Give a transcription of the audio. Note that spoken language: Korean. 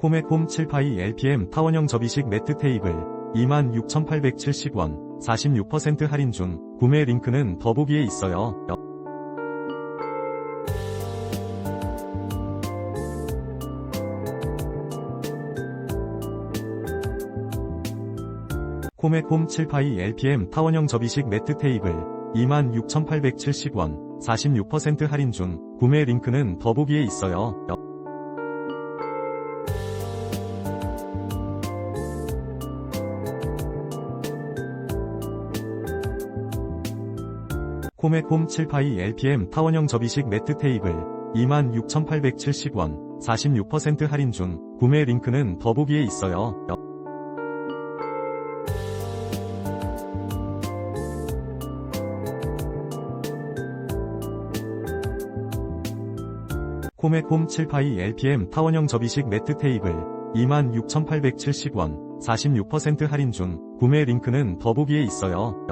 코메 홈 7파이 LPM 타원형 접이식 매트 테이블 26,870원 46% 할인 중 구매 링크는 더보기에 있어요. 코메 홈 7파이 LPM 타원형 접이식 매트 테이블 26,870원 46% 할인 중 구매 링크는 더보기에 있어요. 코메 홈 7파이 LPM 타원형 접이식 매트 테이블 26,870원 46% 할인 중 구매 링크는 더보기에 있어요. 코메 홈 7파이 LPM 타원형 접이식 매트 테이블 26,870원 46% 할인 중 구매 링크는 더보기에 있어요.